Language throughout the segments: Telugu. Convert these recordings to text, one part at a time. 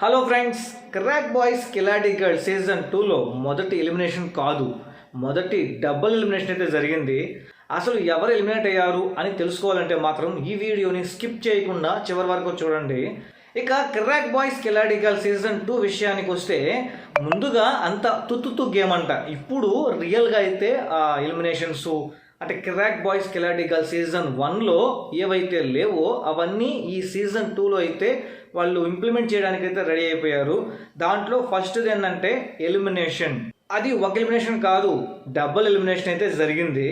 Hello friends crack boys Khiladi girl season టూలో మొదటి ఎలిమినేషన్ కాదు. మొదటి డబుల్ ఎలిమినేషన్ అయితే జరిగింది. అసలు ఎవరు ఎలిమినేట్ అయ్యారు అని తెలుసుకోవాలంటే మాత్రం ఈ వీడియోని స్కిప్ చేయకుండా చివరి వరకు చూడండి. ఇక crack boys Khiladi girl season two విషయానికి వస్తే ముందుగా అంత తుత్తుతు గేమ్ అంట. ఇప్పుడు రియల్గా అయితే ఆ ఎలిమినేషన్స్ అంటే crack boys Khiladi girl season వన్లో ఏవైతే లేవో అవన్నీ ఈ సీజన్ టూలో అయితే వాళ్ళు ఇంప్లిమెంట్ చేయడానికి అయితే రెడీ అయిపోయారు. దాంట్లో ఫస్ట్ ఏంటంటే ఎలిమినేషన్. అది ఒక ఎలిమినేషన్ కాదు డబుల్ ఎలిమినేషన్ అయితే జరిగింది.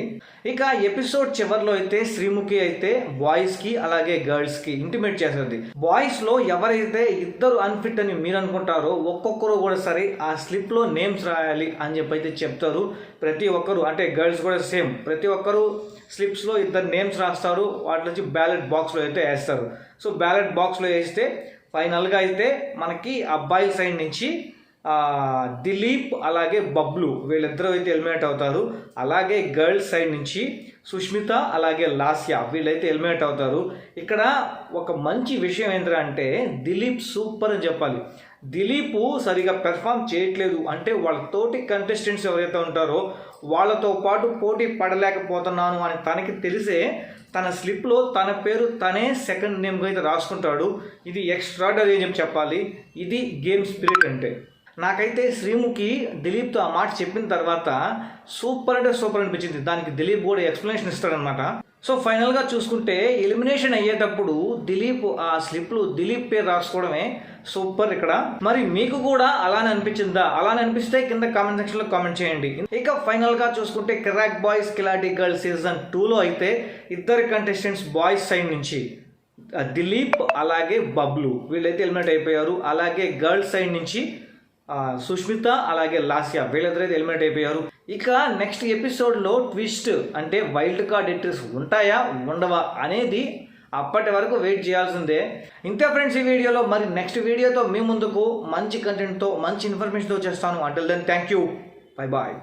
ఇక ఎపిసోడ్ చివరిలో అయితే శ్రీముఖి అయితే బాయ్స్కి అలాగే గర్ల్స్కి ఇంటిమేట్ చేస్తుంది బాయ్స్లో ఎవరైతే ఇద్దరు అన్ఫిట్ అని మీరు అనుకుంటారో ఒక్కొక్కరు కూడా సరే ఆ స్లిప్లో నేమ్స్ రాయాలి అని చెప్పి అయితే చెప్తారు. ప్రతి ఒక్కరు అంటే గర్ల్స్ కూడా సేమ్. ప్రతి ఒక్కరు స్లిప్స్లో ఇద్దరు నేమ్స్ రాస్తారు వాటి నుంచి బ్యాలెట్ బాక్స్లో అయితే వేస్తారు. సో బ్యాలెట్ బాక్స్లో వేస్తే ఫైనల్గా అయితే మనకి అబ్బాయి సైడ్ నుంచి దిలీప్ అలాగే బబ్లు వీళ్ళిద్దరూ అయితే ఎలిమినేట్ అవుతారు. అలాగే గర్ల్స్ సైడ్ నుంచి సుష్మిత అలాగే లాస్యా వీళ్ళైతే ఎలిమినేట్ అవుతారు. ఇక్కడ ఒక మంచి విషయం ఏంటంటే దిలీప్ సూపర్ అని చెప్పాలి. దిలీప్ సరిగా పెర్ఫామ్ చేయట్లేదు. అంటే వాళ్ళ తోటి కంటెస్టెంట్స్ ఎవరైతే ఉంటారో వాళ్ళతో పాటు పోటీ పడలేకపోతున్నాను అని తనకి తెలిసే తన స్లిప్లో తన పేరు తనే సెకండ్ నేమ్గా అయితే రాసుకుంటాడు. ఇది ఎక్స్ట్రాడరీ అని చెప్పాలి. ఇది గేమ్ స్పిరిట్ అంటే. నాకైతే శ్రీముఖి దిలీప్తో ఆ మాట చెప్పిన తర్వాత సూపర్ అంటే సూపర్ అనిపించింది. దానికి దిలీప్ కూడా ఎక్స్ప్లెనేషన్ ఇస్తాడనమాట సో ఫైనల్గా చూసుకుంటే ఎలిమినేషన్ అయ్యేటప్పుడు దిలీప్ ఆ స్లిప్లు దిలీప్ పేరు రాసుకోవడమే సూపర్ ఇక్కడ. మరి మీకు కూడా అలానే అనిపించిందా? అలానే అనిపిస్తే కింద కామెంట్ సెక్షన్లో కామెంట్ చేయండి. ఇక ఫైనల్గా చూసుకుంటే కిరాక్ బాయ్స్ కిలాటి గర్ల్ సీజన్ టూలో అయితే ఇద్దరు కంటెస్టెంట్స్ బాయ్స్ సైడ్ నుంచి దిలీప్ అలాగే బబ్లు వీళ్ళైతే ఎలిమినేట్ అయిపోయారు. అలాగే గర్ల్స్ సైడ్ నుంచి సుష్మిత అలాగే లాస్యా వీళ్ళిద్దరైతే ఎలిమినేట్ అయిపోయారు. ఇక నెక్స్ట్ ఎపిసోడ్లో ట్విస్ట్ అంటే వైల్డ్ కార్డ్ ఎంట్రీస్ ఉంటాయా ఉండవా అనేది అప్పటి వరకు వెయిట్ చేయాల్సిందే. ఇంతే ఫ్రెండ్స్ ఈ వీడియోలో మరి నెక్స్ట్ వీడియోతో మీ ముందుకు మంచి కంటెంట్తో మంచి ఇన్ఫర్మేషన్తో చేస్తాను. Until then thank you bye bye